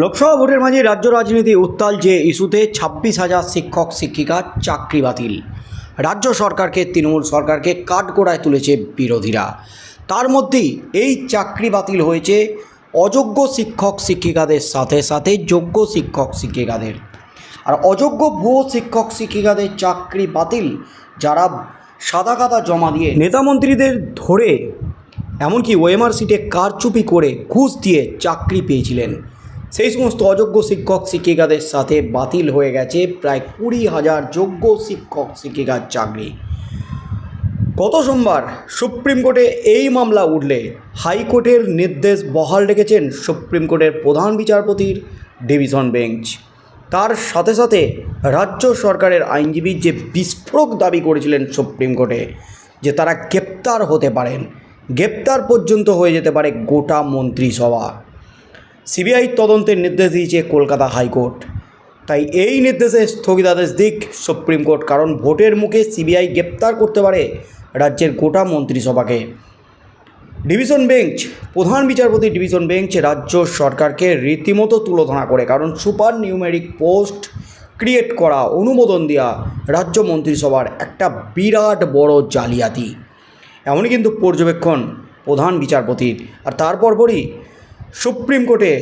লোকসভা ভোটের মাঝে রাজ্য রাজনীতি উত্তাল যে ইস্যুতে ছাব্বিশ হাজার শিক্ষক, শিক্ষিকা চাকরি বাতিল। রাজ্য সরকারকে, তৃণমূল সরকারকে কাঠগোড়ায় তুলেছে বিরোধীরা। তার মধ্যেই এই চাকরি বাতিল হয়েছে অযোগ্য শিক্ষক, শিক্ষিকাদের সাথে সাথে যোগ্য শিক্ষক, শিক্ষিকাদের। আর অযোগ্য ভুয়ো শিক্ষক, শিক্ষিকাদের চাকরি বাতিল, যারা সাদা কাদা জমা দিয়ে নেতামন্ত্রীদের ধরে, এমনকি ওএমআর সিটে কারচুপি করে ঘুষ দিয়ে চাকরি পেয়েছিলেন। সেই সমস্ত অযোগ্য শিক্ষক শিক্ষিকাদের সাথে বাতিল হয়ে গেছে প্রায় কুড়ি হাজার যোগ্য শিক্ষক শিক্ষিকার চাকরি। গত সোমবার সুপ্রিম কোর্টে এই মামলা উঠলে হাইকোর্টের নির্দেশ বহাল রেখেছেন সুপ্রিম কোর্টের প্রধান বিচারপতির ডিভিশন বেঞ্চ। তার সাথে সাথে রাজ্য সরকারের আইনজীবী যে বিস্ফোরক দাবি করেছিলেন সুপ্রিম কোর্টে, যে তারা গ্রেপ্তার হতে পারেন, গ্রেপ্তার পর্যন্ত হয়ে যেতে পারে গোটা মন্ত্রিসভা। সিবিআই তদন্তের নির্দেশ দিয়েছে কলকাতা হাইকোর্ট। তাই এই নির্দেশে স্থগিতাদেশ দিক সুপ্রিম কোর্ট, কারণ ভোটের মুখে সিবিআই গ্রেপ্তার করতে পারে রাজ্যের গোটা মন্ত্রিসভাকে। ডিভিশন বেঞ্চ, প্রধান বিচারপতি ডিভিশন বেঞ্চ রাজ্য সরকারকে রীতিমতো তুলোধনা করে, কারণ সুপার নিউমেরিক পোস্ট ক্রিয়েট করা, অনুমোদন দেওয়া রাজ্য মন্ত্রিসভার একটা বিরাট বড় জালিয়াতি। এমনই কিন্তু পর্যবেক্ষণ প্রধান বিচারপতির। আর তারপর পরই সুপ্রিম কোর্টে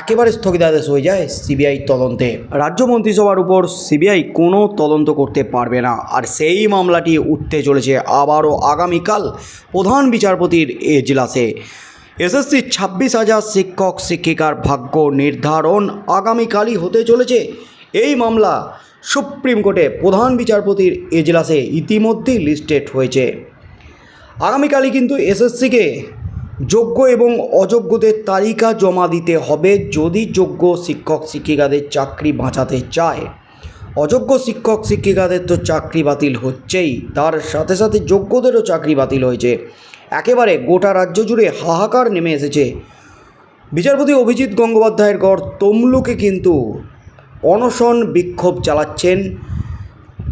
একেবারে স্থগিতাদেশ হয়ে যায় সিবিআই তদন্তে। রাজ্য মন্ত্রিসভার উপর সিবিআই কোনো তদন্ত করতে পারবে না। আর সেই মামলাটি উঠতে চলেছে আবারও আগামীকাল প্রধান বিচারপতির এজলাসে। এসএসসি ছাব্বিশ হাজার শিক্ষক, শিক্ষিকার ভাগ্য নির্ধারণ আগামীকালই হতে চলেছে। এই মামলা সুপ্রিম কোর্টে প্রধান বিচারপতির এজলাসে ইতিমধ্যেই লিস্টেড হয়েছে। আগামীকালই কিন্তু এসএসসিকে যোগ্য এবং অযোগ্যদের তালিকা জমা দিতে হবে যদি যোগ্য শিক্ষক শিক্ষিকাদের চাকরি বাঁচাতে চায়। অযোগ্য শিক্ষক শিক্ষিকাদের তো চাকরি বাতিল হচ্ছেই, তার সাথে সাথে যোগ্যদেরও চাকরি বাতিল হয়েছে। একেবারে গোটা রাজ্য জুড়ে হাহাকার নেমে এসেছে। বিচারপতি অভিজিৎ গঙ্গোপাধ্যায়ের গড় তমলুকে কিন্তু অনশন বিক্ষোভ চালাচ্ছেন।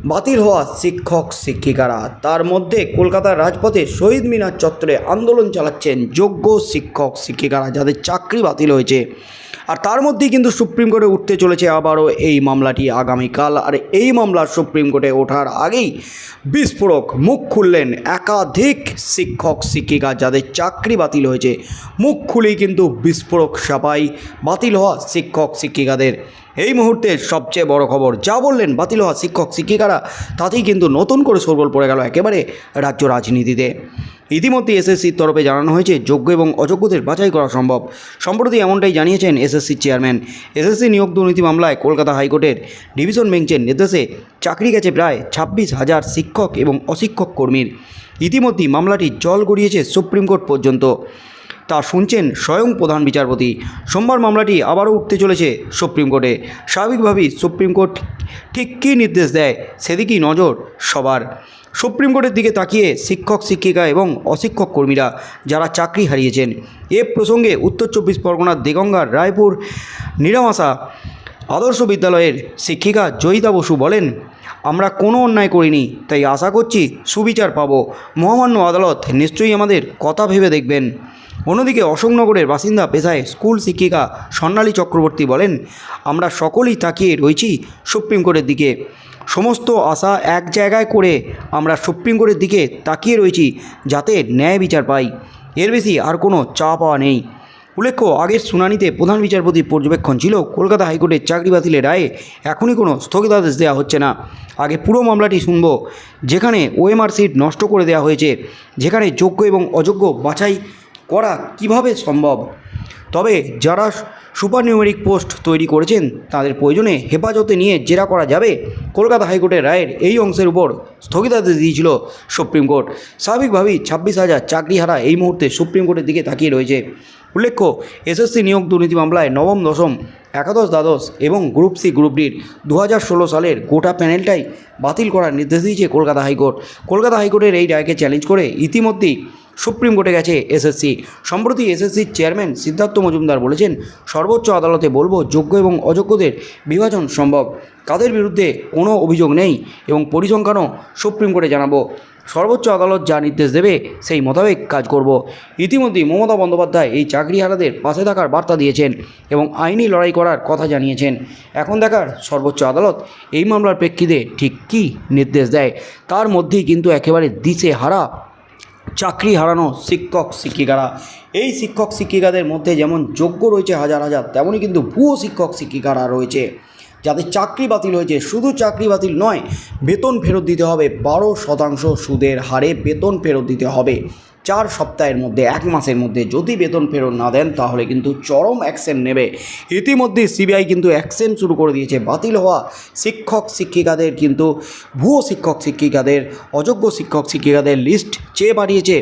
বাতিল হওয়া শিক্ষক, শিক্ষিকারা। তার মধ্যে কলকাতার রাজপথে শহীদ মিনার চত্বরে আন্দোলন চালাচ্ছেন যোগ্য শিক্ষক, শিক্ষিকারা যাদের চাকরি বাতিল হয়েছে। আর তার মধ্যেই কিন্তু সুপ্রিম কোর্টে উঠতে চলেছে আবারও এই মামলাটি আগামীকাল। আর এই মামলা সুপ্রিম কোর্টে ওঠার আগেই বিস্ফোরক মুখ খুললেন একাধিক শিক্ষক, শিক্ষিকা যাদের চাকরি বাতিল হয়েছে। মুখ খুলেই কিন্তু বিস্ফোরক সাপাই বাতিল হওয়া শিক্ষক, শিক্ষিকাদের। এই মুহূর্তের সবচেয়ে বড় খবর, যা বললেন বাতিল হওয়া শিক্ষক, শিক্ষিকারা, তাতেই কিন্তু নতুন করে সরগোল পড়ে গেল একেবারে রাজ্য রাজনীতিতে। ইতিমধ্যে এসএসসির তরফে জানানো হয়েছে, যোগ্য এবং অযোগ্যদের বাছাই করা সম্ভব। সম্প্রতি এমনটাই জানিয়েছেন এসএসসির চেয়ারম্যান। এসএসসি নিয়োগ দুর্নীতি মামলায় কলকাতা হাইকোর্টের ডিভিশন বেঞ্চের নির্দেশে চাকরি গেছে প্রায় ছাব্বিশ হাজার শিক্ষক এবং অশিক্ষক কর্মীর। ইতিমধ্যেই মামলাটি জল গড়িয়েছে সুপ্রিম কোর্ট পর্যন্ত। তা শুনছেন স্বয়ং প্রধান বিচারপতি। সোমবার মামলাটি আবারও উঠতে চলেছে সুপ্রিম কোর্টে। স্বাভাবিকভাবেই সুপ্রিম কোর্ট ঠিক কী নির্দেশ দেয় সেদিকেই নজর সবার। সুপ্রিম কোর্টের দিকে তাকিয়ে শিক্ষক, শিক্ষিকা এবং অশিক্ষক কর্মীরা যারা চাকরি হারিয়েছেন, এ প্রসঙ্গে উত্তর চব্বিশ পরগনার দেগঙ্গার, রায়পুর, নিরামাসা আদর্শ বিদ্যালয়ের শিক্ষিকা জয়িতা বসু বলেন, আমরা কোনো অন্যায় করিনি, তাই আশা করছি সুবিচার পাব। মহামান্য আদালত নিশ্চয়ই আমাদের কথা ভেবে দেখবেন। অন্যদিকে অশোকনগরের বাসিন্দা পেশায় স্কুল শিক্ষিকা স্বর্ণালী চক্রবর্তী বলেন, আমরা সকলেই তাকিয়ে রয়েছি সুপ্রিম কোর্টের দিকে। সমস্ত আশা এক জায়গায় করে আমরা সুপ্রিম কোর্টের দিকে তাকিয়ে রয়েছি যাতে ন্যায় বিচার পাই। এর বেশি আর কোনো চা পাওয়া নেই। উল্লেখ্য, আগের শুনানিতে প্রধান বিচারপতির পর্যবেক্ষণ ছিল, কলকাতা হাইকোর্টের চাকরি বাতিলের রায়ে এখনই কোনো স্থগিতাদেশ দেওয়া হচ্ছে না। আগে পুরো মামলাটি শুনব, যেখানে ওএমআর সিট নষ্ট করে দেওয়া হয়েছে, যেখানে যোগ্য এবং অযোগ্য বাছাই করা কীভাবে সম্ভব? তবে যারা সুপার নিউমেরিক পোস্ট তৈরি করেছেন, তাদের প্রয়োজনে হেফাজতে নিয়ে জেরা করা যাবে, কলকাতা হাইকোর্টের রায়ের এই অংশের উপর স্থগিতাদেশ দিয়েছিল সুপ্রিম কোর্ট। স্বাভাবিকভাবেই ছাব্বিশ হাজার চাকরি হারা এই মুহূর্তে সুপ্রিম কোর্টের দিকে তাকিয়ে রয়েছে। উল্লেখ্য, এসএসসি নিয়োগ দুর্নীতি মামলায় নবম, দশম, একাদশ, দ্বাদশ এবং গ্রুপ সি, গ্রুপ ডির দু হাজার ষোলো সালের গোটা প্যানেলটাই বাতিল করার নির্দেশ দিয়েছে কলকাতা হাইকোর্ট। কলকাতা হাইকোর্টের এই রায়কে চ্যালেঞ্জ করে ইতিমধ্যেই সুপ্রিম কোর্টে গেছে এসএসসি। সম্প্রতি এসএসসির চেয়ারম্যান সিদ্ধার্থ মজুমদার বলেছেন, সর্বোচ্চ আদালতে বলব, যোগ্য এবং অযোগ্যদের বিভাজন সম্ভব। কাদের বিরুদ্ধে কোনো অভিযোগ নেই এবং পরিসংখ্যানও সুপ্রিম কোর্টে জানাব। সর্বোচ্চ আদালত যা নির্দেশ দেবে, সেই মোতাবেক কাজ করব। ইতিমধ্যেই মমতা বন্দ্যোপাধ্যায় এই চাকরিহারাদের পাশে থাকার বার্তা দিয়েছেন এবং আইনি লড়াই করার কথা জানিয়েছেন। এখন দেখার সর্বোচ্চ আদালত এই মামলার প্রেক্ষিতে ঠিক কী নির্দেশ দেয়, তার মধ্যেই কিন্তু একেবারে দিশে হারা চাকরি হারানো শিক্ষক শিক্ষিকারা। এই শিক্ষক শিক্ষিকাদের মধ্যে যেমন যোগ্য রয়েছে হাজার হাজার তেমনই কিন্তু ভুয়ো শিক্ষক শিক্ষিকারা রয়েছে। যাদের চাকরি বাতিল হয়েছে। শুধু চাকরি বাতিল নয়, বেতন ফেরত দিতে হবে। বারো শতাংশ সুদের হারে বেতন ফেরত দিতে হবে। চার সপ্তাহের মধ্যে, এক মাসের মধ্যে যদি বেতন ফেরত না দেন, তাহলে কিন্তু চরম অ্যাকশন নেবে। ইতিমধ্যে সিবিআই কিন্তু অ্যাকশন শুরু করে দিয়েছে। বাতিল হওয়া শিক্ষক শিক্ষিকাদের কিন্তু, ভুয়ো শিক্ষক শিক্ষিকাদের, অযোগ্য শিক্ষক শিক্ষিকাদের লিস্ট চেয়ে পাঠিয়েছে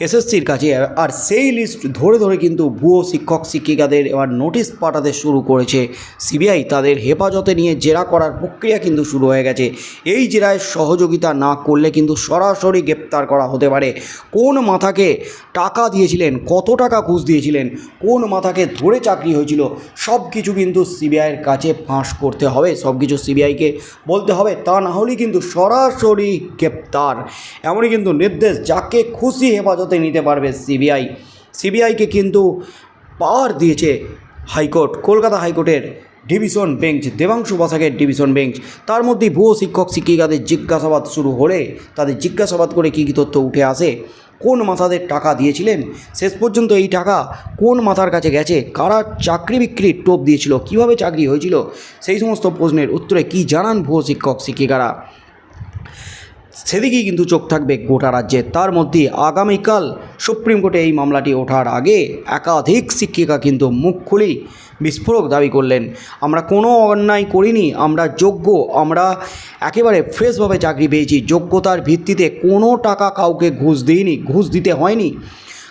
এসএসসির কাছে আর সেই লিস্ট ধরে ধরে কিন্তু ভুয়ো শিক্ষক, শিক্ষিকাদের এবার নোটিশ পাঠাতে শুরু করেছে। সিবিআই তাদের হেফাজতে নিয়ে জেরা করার প্রক্রিয়া কিন্তু শুরু হয়ে গেছে। এই জেরায় সহযোগিতা না করলে কিন্তু সরাসরি গ্রেপ্তার করা হতে পারে। কোন মাথাকে টাকা দিয়েছিলেন, কত টাকা ঘুষ দিয়েছিলেন, কোন মাথাকে ধরে চাকরি হয়েছিল সব কিছু কিন্তু সিবিআইয়ের কাছে ফাঁস করতে হবে। সব কিছু সিবিআইকে বলতে হবে, তা না হলেই কিন্তু সরাসরি গ্রেপ্তার। এমনই কিন্তু নির্দেশ, যাকে খুশি হেফাজতে নিতে পারবে সিবিআই। সিবিআইকে কিন্তু পাওয়ার দিয়েছে হাইকোর্ট, কলকাতা হাইকোর্টের ডিভিশন বেঞ্চ, দেবাংশু বসাকের ডিভিশন বেঞ্চ। তার মধ্যে ভুয়ো শিক্ষক, শিক্ষিকাদের জিজ্ঞাসাবাদ শুরু হলে তাদের জিজ্ঞাসাবাদ করে কী কী তথ্য উঠে আসে, কোন মাথাদের টাকা দিয়েছিলেন, শেষ পর্যন্ত এই টাকা কোন মাথার কাছে গেছে, কারা চাকরি বিক্রির টোপ দিয়েছিল, কীভাবে চাকরি হয়েছিল, সেই সমস্ত প্রশ্নের উত্তরে কি জানান ভুয়ো শিক্ষক, শিক্ষিকারা? সেদিকেই কিন্তু চোখ থাকবে গোটা রাজ্যে। তার মধ্যে আগামীকাল সুপ্রিম কোর্টে এই মামলাটি ওঠার আগে একাধিক শিক্ষিকা কিন্তু মুখ খুলেই বিস্ফোরক দাবি করলেন। আমরা কোনো অন্যায় করিনি, আমরা যোগ্য, আমরা একেবারে ফ্রেশভাবে চাকরি পেয়েছি। যোগ্যতার ভিত্তিতে কোনো টাকা কাউকে ঘুষ দিইনি, ঘুষ দিতে হয়নি।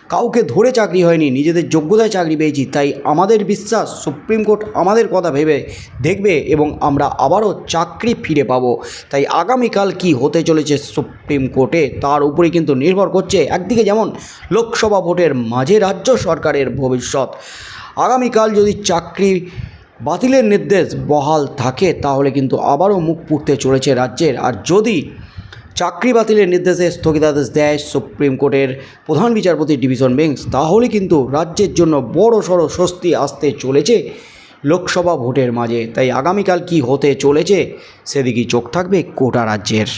কাউকে ধরে চাকরি হয়নি, নিজেদের যোগ্যতায় চাকরি পেয়েছি, তাই আমাদের বিশ্বাস সুপ্রিম কোর্ট আমাদের কথা ভেবে দেখবে এবং আমরা আবারও চাকরি ফিরে পাবো। তাই আগামীকাল কি হতে চলেছে সুপ্রিম কোর্টে, তার উপরে কিন্তু নির্ভর করছে একদিকে যেমন লোকসভা ভোটের মাঝে রাজ্য সরকারের ভবিষ্যৎ। আগামীকাল যদি চাকরি বাতিলের নির্দেশ বহাল থাকে, তাহলে কিন্তু আবারও মুখ পুড়তে চলেছে রাজ্যের। আর যদি চাকরি বাতিলের নির্দেশে স্থগিতাদেশ দেয় সুপ্রিম কোর্টের প্রধান বিচারপতি ডিভিশন বেঞ্চ। তাহলে কিন্তু রাজ্যের জন্য বড় সড়ো স্বস্তি আসতে চলেছে লোকসভা ভোটের মাঝে। তাই আগামীকাল কি হতে চলেছে সেদিকেই চোখ থাকবে কোটা রাজ্যের।